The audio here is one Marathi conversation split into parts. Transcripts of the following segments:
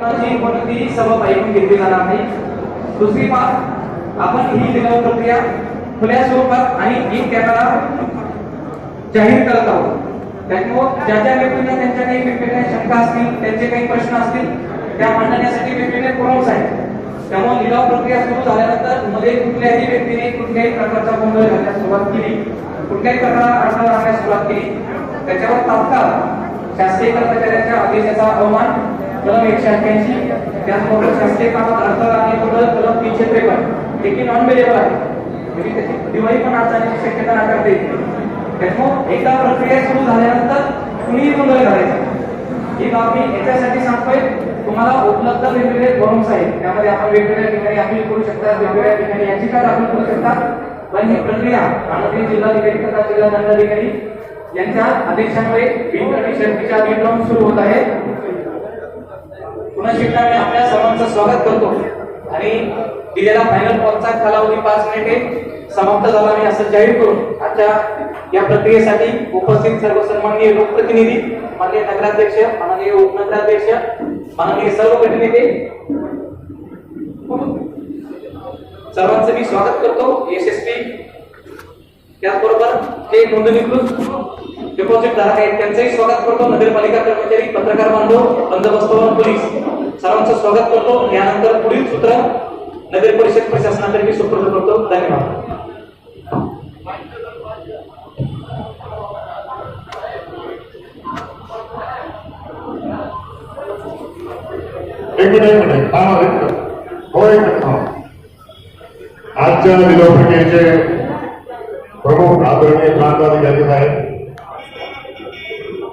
कोणाची कोणतीही ऐकून घेतली जाणार नाही. दुसरी बाब आपण ही लिलाव प्रक्रिया खुल्या स्वरूपात आणि एक कॅमेरा जाहीर करत आहोत. त्यामुळे ज्या ज्या व्यक्तींना त्यांच्या काही वेगवेगळ्या शंका असतील त्यांचे काही प्रश्न असतील त्या मांडण्यासाठी वेगवेगळे फोरम्स आहेत. त्यामुळे लिलाव प्रक्रिया सुरू झाल्यानंतरमध्ये कुठल्याही व्यक्तीने कुठल्याही प्रकारचा गोंधळ घालण्यास सुरुवात केली. कुठल्याही प्रकार अडथळा आणण्यास सुरुवात केली. त्याच्यावर तात्काळ शासकीय कर्मचाऱ्यांच्या आदेशाचा अवमान कलम एकशे अठ्ठ्याऐंशी त्याचबरोबर शासकीय कामात अडथळा आणि बदल कलम तीनशे त्रेपन्न. देखील नॉन वेलेबल आहे. म्हणजे दिवाळी पण अडचणीची शक्यता नाकारता. येते त्यामुळे एकदा प्रक्रिया सुरू झाल्यानंतर कुणीही गोंधळ घालायचा ही बाब मी याच्यासाठी सांगतोय तुम्हाला उपलब्ध वेगवेगळे फॉर्म्स आहेत त्यामध्ये आपण वेगवेगळ्या ठिकाणी अपील करू शकता वेगवेगळ्या ठिकाणी याचिका दाखल करू शकता. पण ही प्रक्रिया माननीय जिल्हाधिकारी तथा जिल्हा दंडाधिकारी यांच्या आदेशामुळे बिन आणि सुरू होत आहे. पुन्हा मी आपल्या सर्वांचं स्वागत करतो. आणि दिलेला फायनल कॉलचा कालावधी पाच मिनिटे समाप्त झाला मी असं जाहीर करून आजच्या या प्रक्रियेसाठी उपस्थित सर्व सन्माननीय लोकप्रतिनिधी माननीय नगराध्यक्ष माननीय उपनगराध्यक्ष माननीय सर्व गटनेते. सर्वांचं मी स्वागत करतो. यशस्वी त्याचबरोबर ते नोंदणीकृत डिपॉझिट धारक आहेत त्यांचंही स्वागत करतो. नगरपालिका कर्मचारी पत्रकार बांधव बंदोबस्त पोलीस. सर्वांचं स्वागत करतो. यानंतर पुढील सूत्र नगर परिषद प्रशासनातर्फे मी सुपूर्द करतो. धन्यवाद. हो, आजच्या निलव प्रमुख आदरणीय प्रांताधिकारी साहेब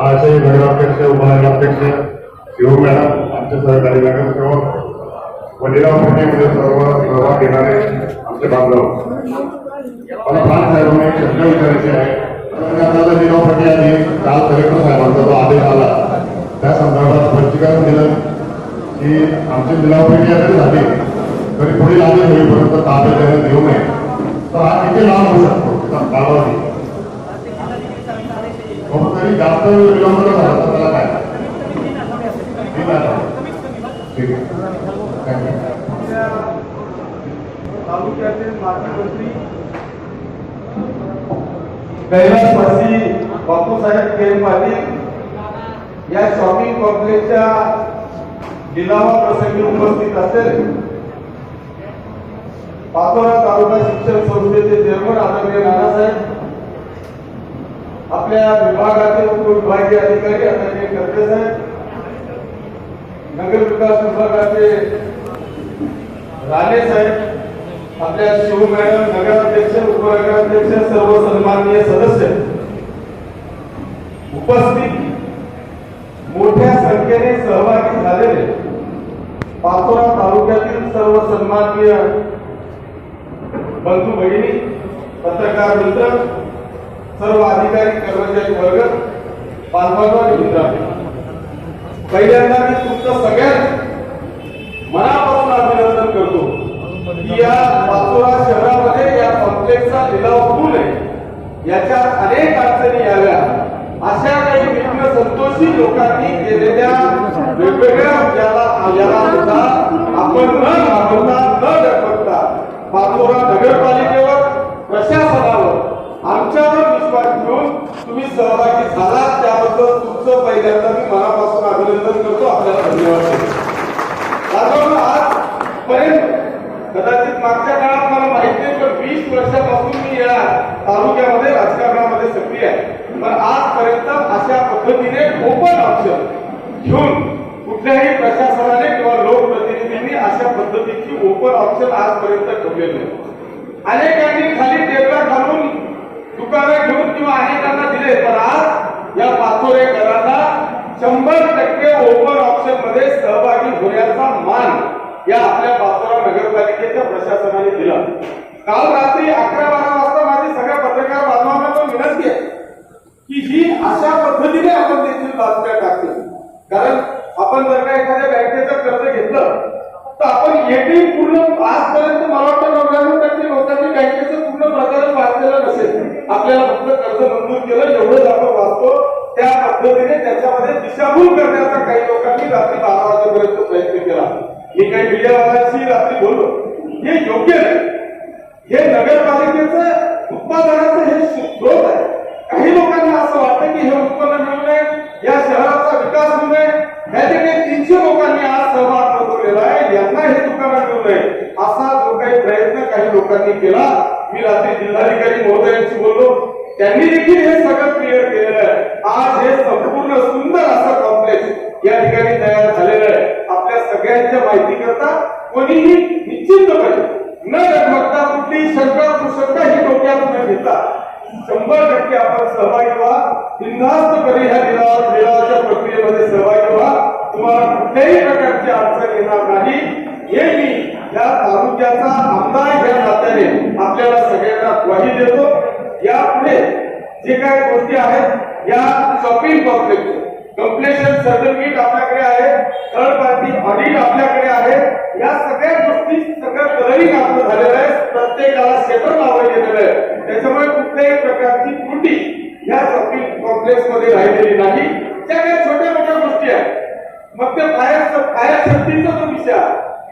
आशय नगराध्यक्ष उपनगराध्यक्ष शिव मॅडम आमच्या सहकारी नगरसेवक व निलाव प्रक्रियेमध्ये सर्व सहभाग घेणारे आमचे बांधव. मला फार साहेबांना एक शब्द विचारायचे आहे. आता निलाव प्रक्रिया जी काल कलेक्टर साहेबांचा जो आदेश आला त्या संदर्भात स्पष्टीकरण दिलं की आमची निलाव प्रक्रिया जरी झाली. तरी पुढील आदेश होईपर्यंत ताब्यात देण्यात येऊ नये. तर हा किती लाभ होऊ शकतो? त्याचा कालावधी. हो, तरी जास्त विलंब झाला तर त्याला काय? तालुक्याचे माजी मंत्री कैलासवासी बापूसाहेब खेळ पाटील या शॉपिंग कॉम्प्लेक्सच्या लिलावा प्रसंगी उपस्थित असेल. पाचोरा तालुका शिक्षण संस्थेचे चेअरमन आदरणीय नानासाहेब आपल्या विभागातील उपविभागीय अधिकारी आदरणीय कर्ते साहेब नगर विकास विभागाचे राणे साहेब आपल्या शिव मॅडम नगराध्यक्ष उपनगराध्यक्ष सर्व सन्माननीय सदस्य उपस्थित मोठ्या संख्येने सहभागी झालेले पाचोरा तालुक्यातील सर्व सन्माननीय बंधू भगिनी पत्रकार मित्र सर्व अधिकारी कर्मचारी वर्ग बांधवांनो मित्र मित्रांनो पहिल्यांदा मी तुमचं सगळ्यात मनापासून अभिनंदन करतो की या पाचोरा शहरामध्ये या कॉम्प्लेक्सचा लिलाव होऊ नये. याच्यात अनेक अडचणी याव्या. अशा काही मित्र संतोषी लोकांनी केलेल्या वेगवेगळ्या याला याला सुद्धा आपण न घाबरता न डगमगता पाचोरा नगरपालिकेवर प्रशासनावर आमच्यावर विश्वास ठेवून तुम्ही सहभागी झाला. त्याबद्दल तुमचं पहिल्यांदा मी मनापासून अभिनंदन करतो आपल्याला धन्यवाद देतो. राजाभाऊ, आजपर्यंत कदाचित मागच्या काळात मला माहिती नाही पण वीस वर्षापासून मी या तालुक्यामध्ये राजकारणामध्ये सक्रिय आहे पण आजपर्यंत अशा पद्धतीने ओपन ऑप्शन घेऊन कुठल्याही प्रशासनाने किंवा लोकप्रतिनिधींनी अशा पद्धतीची ओपन ऑप्शन आजपर्यंत ठेवलेली आहे अनेकांनी खाली टेबला घालून दुकानं घेऊन किंवा अनेकांना दिले पण आज या पाचोरेकरांना शंभर टक्के ओपन ऑप्शनमध्ये सहभागी होण्याचा मान या आपल्या पाचोरा नगरपालिकेच्या प्रशासनाने दिला. काल रात्री अकरा बारा वाजता माझी सगळ्या पत्रकार बांधवांना पण विनंती आहे की ही अशा पद्धतीने आपण देखील बातम्या टाकतो. कारण आपण जर का एखाद्या बँकेचं कर्ज घेतलं तर आपण एटी पूर्ण आजपर्यंत मला वाटतं नव्याण्णव टक्के लोकांनी बँकेचं पूर्ण प्रकरण वाचलेलं नसेल. आपल्याला फक्त कर्ज मंजूर केलं एवढंच आपण वाचतो. त्या पद्धतीने त्याच्यामध्ये दिशाभूल करण्याचा काही लोकांनी रात्री बारा वाजेपर्यंत प्रयत्न मी काही मीडियावाल्यांशी रात्री बोललो. हे योग्य नाही. हे नगरपालिकेचं उत्पादनाचं हे स्रोत आहे. काही लोकांना असं वाटतं की हे उत्पन्न मिळू नये या शहराचा विकास होऊ नये. तीनशे लोकांनी आज सहभाग नोंदवलेला आहे. यांना हे दुकान मिळू नये. असा जो काही प्रयत्न काही लोकांनी केला मी रात्री जिल्हाधिकारी महोदयांशी बोललो. त्यांनी देखील हे सगळं क्लिअर केलेलं आहे. आज हे संपूर्ण सुंदर असं कॉम्प्लेक्स या ठिकाणी तयार झालेलं आहे. आपल्या सगळ्यांच्या माहिती करता कोणीही निश्चितपणे न डगमगता कुठली शंका कुशंका ही डोक्यात न घेता शंभर टक्के आपण सहभागी व्हा. बिनधास्तपणे ह्या लिलाव लिलावाच्या प्रक्रियेमध्ये सहभागी व्हा. तुम्हाला कुठल्याही प्रकारची अडचण येणार नाही. हे मी या तालुक्याचा आमदार या नात्याने आपल्याला सगळ्यांना ग्वाही देतो. यापुढे जे काही गोष्टी आहेत या शॉपिंग कॉम्प्लेक्स कम्प्लेशन सर्टिफिकेट आपल्याकडे आहे थर्ड पार्टी ऑडिट आपल्याकडे आहे. या सगळ्या गोष्टी सगळ्या कलरिंग आपलं झालेलं आहे प्रत्येकाला सेटर लावलं गेलेलं आहे. त्याच्यामुळे कुठल्याही प्रकारची त्रुटी या शॉपिंग कॉम्प्लेक्समध्ये राहिलेली नाही. त्या काही छोट्या मोठ्या गोष्टी आहेत. मग ते फायर फायर सेफ्टीचा जो विषय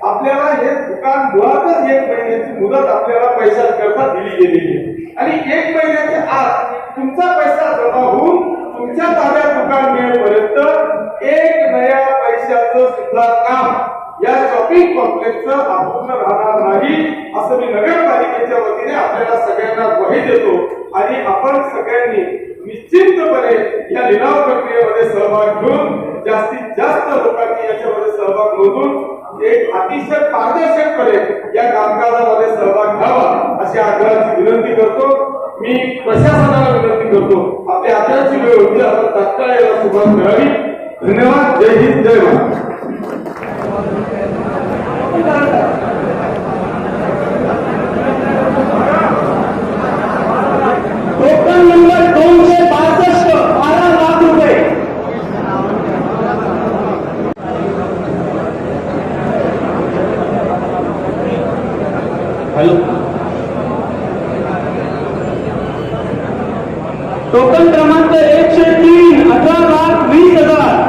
आपल्याला हे दुकान मुळातच एक महिन्याची मुदत आपल्याला पैशाकरता दिली गेलेली आहे. आणि एक महिन्याच्या आत तुमचा पैसा जमा होऊन तुमच्या ताब्यात दुकान मिळेपर्यंत एक नया पैशाचं सुद्धा काम या शॉपिंग कॉम्प्लेक्सचं अपूर्ण राहणार नाही असं मी नगरपालिकेच्या वतीने आपल्याला सगळ्यांना ग्वाही देतो. आणि आपण सगळ्यांनी निश्चितपणे या लिलाव प्रक्रियेमध्ये सहभाग घेऊन जास्तीत जास्त लोकांनी याच्यामध्ये सहभाग नोंदून एक अतिशय पारदर्शकपणे या कामकाजामध्ये सहभाग घ्यावा अशी आग्रहाची विनंती करतो. मी प्रशासनाला विनंती करतो? आपल्या आदराची वेळ होती आपण तात्काळ याला सुरुवात करावी. धन्यवाद. जय हिंद. जय महाराष्ट्र टोकन नंबर दोनशे बासष्ट बारा लाख रुपये हॅलो टोकन क्रमांक एकशे तीन अठरा लाख वीस हजार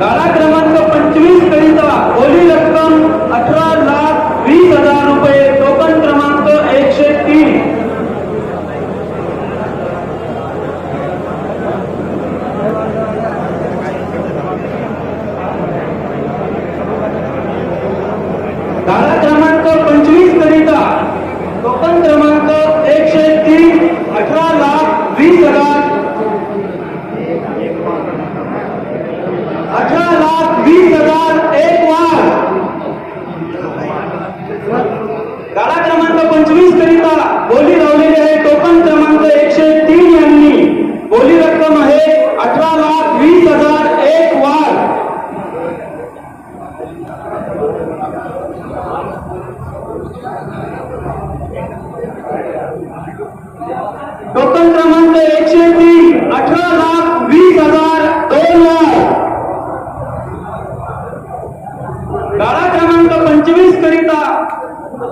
गाडा क्रमांक पंचवीस करिता ओली रक्कम अठरा लाख वीस हजार रुपये टोकन क्रमांक एकशे तीन गाडा क्रमांक पंचवीस करिता टोकन क्रमांक एकशे तीन अठरा लाख वीस हजार अठरा लाख वीस हजार एक वाढ गाडा क्रमांक पंचवीस करिता बोली लावलेली आहे टोकन क्रमांक एकशे तीन यांनी बोली रक्कम आहे अठरा लाख वीस हजार एक वाढ टोकन क्रमांक एकशे तीन अठरा लाख वीस हजार दोन लाख गाडा क्रमांक पंचवीस करिता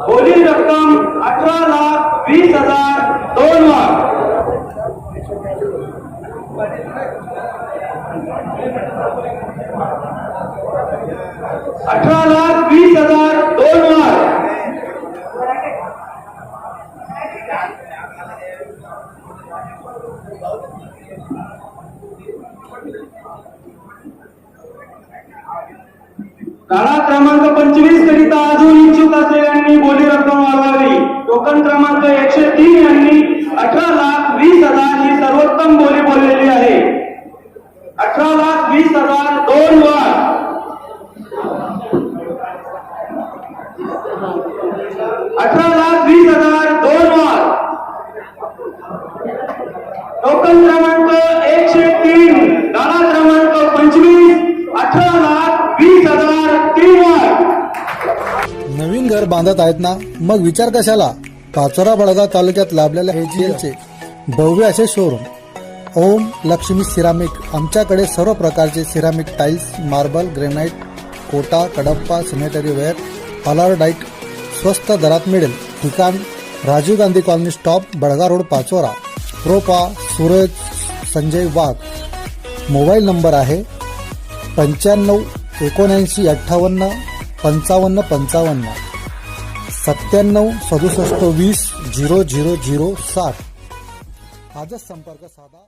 बोली रक्कम अठरा लाख वीस हजार दोन लाख. अठरा लाख वीस हजार दोन लाख. काळा क्रमांक पंचवीस करिता अजून इच्छुक असलेल्यांनी बोली रक्कम वाढवावी. टोकन क्रमांक एकशे तीन यांनी अठरा लाख वीस हजार ही सर्वोत्तम बोली बोललेली आहे. अठरा लाख वीस हजार दोन वाढ अठरा लाख वीस हजार दोन वाढ टोकन क्रमांक एकशे तीन गाडा क्रमांक पंचवीस अठरा लाख वीस हजार तीन वाढ नवीन घर बांधत आहेत ना मग विचार कशाला? पाचोरा बडगाव तालुक्यात लाभलेल्या एजीएलचे भव्य असे शोरूम ओम लक्ष्मी सिरामिक आमच्याकडे सर्व प्रकारचे ceramic tiles marble granite Kota Kadappa sanitary ware araldite स्वस्त दरात मिळेल. ठिकाण Rajiv Gandhi colony stop Badga road Pachora. प्रोपा Suraj Sanjay Wagh. Mobile number आहे पंच्याण्णव एकोणऐंशी अठ्ठावन्न पंचावन्न पंचावन्न. सत्त्याण्णव सदुसष्ट वीस झिरो झिरो झिरो सात आजच संपर्क साधा.